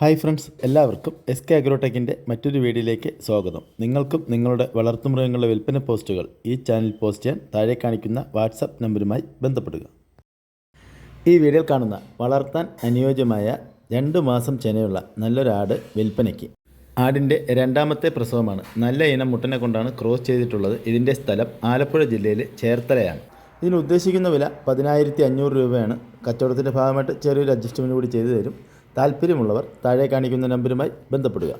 Hi friends എല്ലാവർക്കും S K അഗ്രോടെക്കിന്റെ മറ്റൊരു വീഡിയോയിലേക്ക് സ്വാഗതം. നിങ്ങൾക്കും നിങ്ങളുടെ വളർത്തുമൃഗങ്ങളുടെ വിൽപ്പന പോസ്റ്റുകൾ ഈ ചാനൽ പോസ്റ്റ് ചെയ്യാൻ താഴെ കാണിക്കുന്ന വാട്സപ്പ് നമ്പറുമായി ബന്ധപ്പെടുക. ഈ വീഡിയോയിൽ കാണുന്ന വളർത്താൻ അനുയോജ്യമായ രണ്ട് മാസം ചെനയുള്ള നല്ലൊരാട് വിൽപ്പനയ്ക്ക്. ആടിന്റെ രണ്ടാമത്തെ പ്രസവമാണ്. നല്ല ഇനം മുട്ടനെ കൊണ്ടാണ് ക്രോസ് ചെയ്തിട്ടുള്ളത്. ഇതിന്റെ സ്ഥലം ആലപ്പുഴ ജില്ലയിലെ ചേർത്തലയാണ്. ഇതിന് ഉദ്ദേശിക്കുന്ന വില പതിനായിരത്തി അഞ്ഞൂറ് രൂപയാണ്. കച്ചവടത്തിന്റെ ഭാഗമായിട്ട് ചെറിയൊരു അഡ്ജസ്റ്റ്മെന്റ് കൂടി ചെയ്തു തരും. താല്പര്യമുള്ളവർ താഴെ കാണിക്കുന്ന നമ്പരുമായി ബന്ധപ്പെടുക.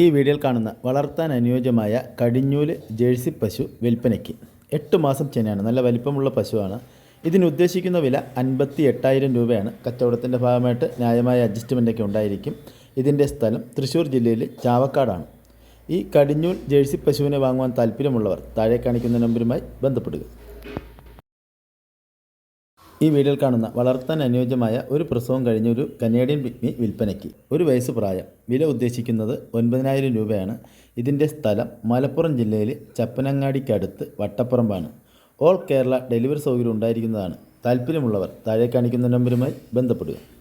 ഈ വീഡിയോയിൽ കാണുന്ന വളർത്താൻ അനുയോജ്യമായ കടിഞ്ഞൂൽ ജേഴ്സി പശു വിൽപ്പനയ്ക്ക് എട്ട് മാസം ചെനയാണ് നല്ല വലിപ്പമുള്ള പശുവാണ്. ഇതിന് ഉദ്ദേശിക്കുന്ന വില അൻപത്തി എട്ടായിരം രൂപയാണ്. കച്ചവടത്തിന്റെ ഭാഗമായിട്ട് ന്യായമായ അഡ്ജസ്റ്റ്മെന്റൊക്കെ ഉണ്ടായിരിക്കും. ഇതിന്റെ സ്ഥലം തൃശ്ശൂർ ജില്ലയിലെ ചാവക്കാടാണ്. ഈ കടിഞ്ഞൂൽ ജേഴ്സി പശുവിനെ വാങ്ങുവാൻ താല്പര്യമുള്ളവർ താഴെ കാണിക്കുന്ന നമ്പരുമായി ബന്ധപ്പെടുക. ഈ വീഡിയോയിൽ കാണുന്ന വളർത്താൻ അനുയോജ്യമായ ഒരു പ്രസവം കഴിഞ്ഞ ഒരു കനേഡിയൻ പിഗ്മി വിൽപ്പനയ്ക്ക് ഒരു വയസ്സ് പ്രായം. വില ഉദ്ദേശിക്കുന്നത് ഒൻപതിനായിരം രൂപയാണ്. ഇതിന്റെ സ്ഥലം മലപ്പുറം ജില്ലയിൽ ചപ്പനങ്ങാടിക്കടുത്ത് വട്ടപ്പുറമ്പാണ്. ഓൾ കേരള ഡെലിവറി സൗകര്യം ഉണ്ടായിരിക്കുന്നതാണ്. താല്പര്യമുള്ളവർ താഴെ കാണിക്കുന്ന നമ്പരുമായി ബന്ധപ്പെടുക.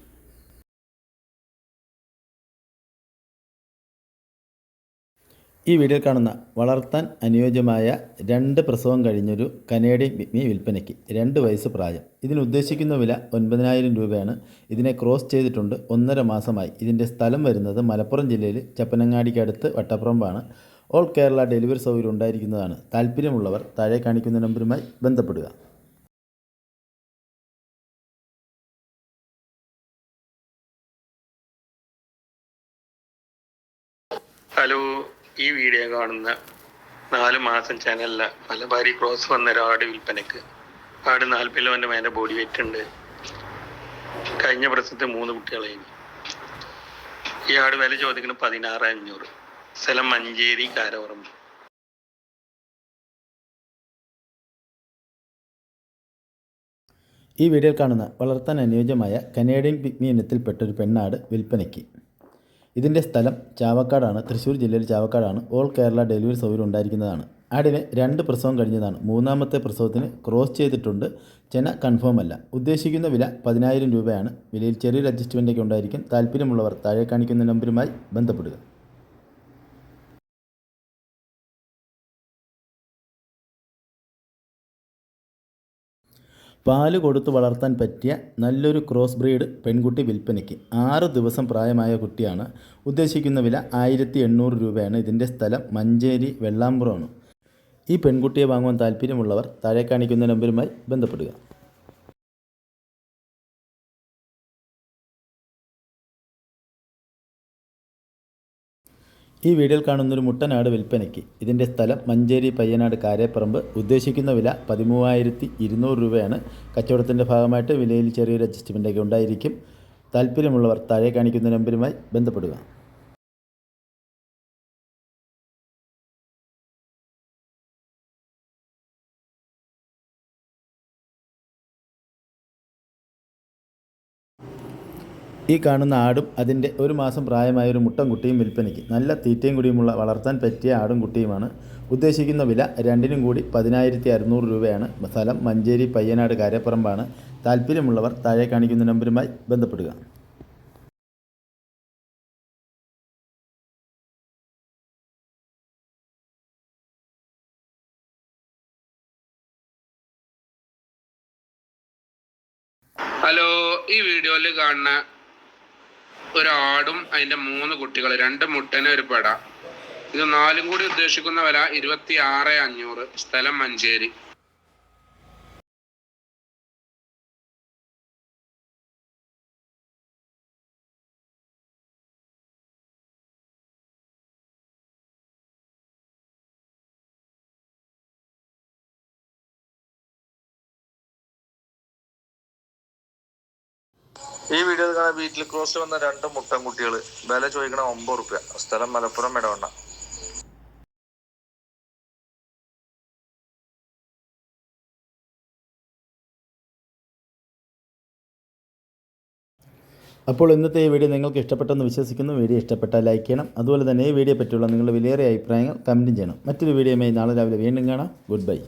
ഈ വീഡിയോ കാണുന്ന വളർത്താൻ അനുയോജ്യമായ രണ്ട് പ്രസവം കഴിഞ്ഞൊരു കനേഡിയൻ പിഗ്മി വിൽപ്പനയ്ക്ക് രണ്ട് വയസ്സ് പ്രായം. ഇതിന് ഉദ്ദേശിക്കുന്ന വില ഒൻപതിനായിരം രൂപയാണ്. ഇതിനെ ക്രോസ് ചെയ്തിട്ടുണ്ട് ഒന്നര മാസമായി. ഇതിന്റെ സ്ഥലം വരുന്നത് മലപ്പുറം ജില്ലയിൽ ചപ്പനങ്ങാടിക്കടുത്ത് വട്ടപ്പുറമ്പാണ്. ഓൾ കേരള ഡെലിവറി സൗകര്യം ഉണ്ടായിരിക്കുന്നതാണ്. താല്പര്യമുള്ളവർ താഴെ കാണിക്കുന്ന നമ്പറുമായി ബന്ധപ്പെടുക. ഹലോ. ഈ വീഡിയോ കാണുന്ന നാല് മാസം ചാനലിലെ മലബാരി ക്രോസ് വന്ന ഒരാട് വിൽപ്പനക്ക്. ആട് എന്റെ മേലെ ബോഡി വെയിറ്റ് ഉണ്ട്. കഴിഞ്ഞ പ്രസവത്തിൽ മൂന്ന് കുട്ടികളെ ഈ ആട് വില ചോദിക്കുന്നത് പതിനാറ് അഞ്ഞൂറ്. സ്ഥലം മഞ്ചേരി കാരവറമ്പ്. ഈ വീഡിയോയിൽ കാണുന്ന വളർത്താൻ അനുയോജ്യമായ കനേഡിയൻ പിഗ്മി ഇനത്തിൽപ്പെട്ട ഒരു പെണ്ണാട് വിൽപ്പനയ്ക്ക്. ഇതിന്റെ സ്ഥലം ചാവക്കാടാണ്. തൃശ്ശൂർ ജില്ലയിൽ ചാവക്കാടാണ്. ഓൾ കേരള ഡെലിവറി സൗകര്യം ഉണ്ടായിരിക്കുന്നതാണ്. ആടിന് രണ്ട് പ്രസവം കഴിഞ്ഞതാണ്. മൂന്നാമത്തെ പ്രസവത്തിന് ക്രോസ് ചെയ്തിട്ടുണ്ട്. ചെന കൺഫേം അല്ല. ഉദ്ദേശിക്കുന്ന വില പതിനായിരം രൂപയാണ്. വിലയിൽ ചെറിയൊരു അഡ്ജസ്റ്റ്മെന്റൊക്കെ ഉണ്ടായിരിക്കും. താല്പര്യമുള്ളവർ താഴെ കാണിക്കുന്ന നമ്പരുമായി ബന്ധപ്പെടുക. പാൽ കൊടുത്തു വളർത്താൻ പറ്റിയ നല്ലൊരു ക്രോസ് ബ്രീഡ് പെൺകുട്ടി വിൽപ്പനയ്ക്ക് ആറ് ദിവസം പ്രായമായ കുട്ടിയാണ്. ഉദ്ദേശിക്കുന്ന വില ആയിരത്തി എണ്ണൂറ് രൂപയാണ്. ഇതിന്റെ സ്ഥലം മഞ്ചേരി വെള്ളാമ്പുറമാണ്. ഈ പെൺകുട്ടിയെ വാങ്ങുവാൻ താല്പര്യമുള്ളവർ താഴെ കാണിക്കുന്ന നമ്പരുമായി ബന്ധപ്പെടുക. ഈ വീഡിയോയിൽ കാണുന്നൊരു മുട്ടനാട് വിൽപ്പനയ്ക്ക്. ഇതിന്റെ സ്ഥലം മഞ്ചേരി പയ്യനാട് കാരേപ്പറമ്പ്. ഉദ്ദേശിക്കുന്ന വില പതിമൂവായിരത്തി ഇരുന്നൂറ് രൂപയാണ്. കച്ചവടത്തിന്റെ ഭാഗമായിട്ട് വിലയിൽ ചെറിയൊരു അഡ്ജസ്റ്റ്മെന്റൊക്കെ ഉണ്ടായിരിക്കും. താല്പര്യമുള്ളവർ താഴെ കാണിക്കുന്ന നമ്പരുമായി ബന്ധപ്പെടുക. ഈ കാണുന്ന ആടും അതിന്റെ ഒരു മാസം പ്രായമായ ഒരു മുട്ടൻ കുട്ടിയും വിൽപ്പനയ്ക്ക്. നല്ല തീറ്റയും കൂടിയുമുള്ള വളർത്താൻ പറ്റിയ ആടും കുട്ടിയുമാണ്. ഉദ്ദേശിക്കുന്ന വില രണ്ടിനും കൂടി പതിനായിരത്തി അറുന്നൂറ് രൂപയാണ്. സ്ഥലം മഞ്ചേരി പയ്യനാട് കാരപ്പറമ്പാണ് താല്പര്യമുള്ളവർ താഴെ കാണിക്കുന്ന നമ്പരുമായി ബന്ധപ്പെടുക. ഹലോ ഈ വീഡിയോയിൽ കാണുന്ന ഒരാടും അതിന്റെ മൂന്ന് കുട്ടികൾ രണ്ട് മുട്ടന് ഒരു പെട. ഇത് നാലും കൂടി ഉദ്ദേശിക്കുന്ന വില ഇരുപത്തി ആറ് അഞ്ഞൂറ്. സ്ഥലം മഞ്ചേരി. ഈ വീഡിയോ കാണാൻ വീട്ടിൽ ക്രോസ് വന്ന രണ്ട് മുട്ടൻ കുട്ടികൾ വില ചോദിക്കണ ഒമ്പത് റുപ്യ. സ്ഥലം മലപ്പുറം ഇടവണ്ണ അപ്പോൾ ഇന്നത്തെ ഈ വീഡിയോ നിങ്ങൾക്ക് ഇഷ്ടപ്പെട്ടെന്ന് വിശ്വസിക്കുന്നു. വീഡിയോ ഇഷ്ടപ്പെട്ടാൽ ലൈക്ക് ചെയ്യണം. അതുപോലെ തന്നെ ഈ വീഡിയോ പറ്റിയുള്ള നിങ്ങളുടെ വിലയേറിയ അഭിപ്രായങ്ങൾ കമന്റും ചെയ്യണം. മറ്റൊരു വീഡിയോയുമായി നാളെ രാവിലെ വീണ്ടും കാണാം. Good bye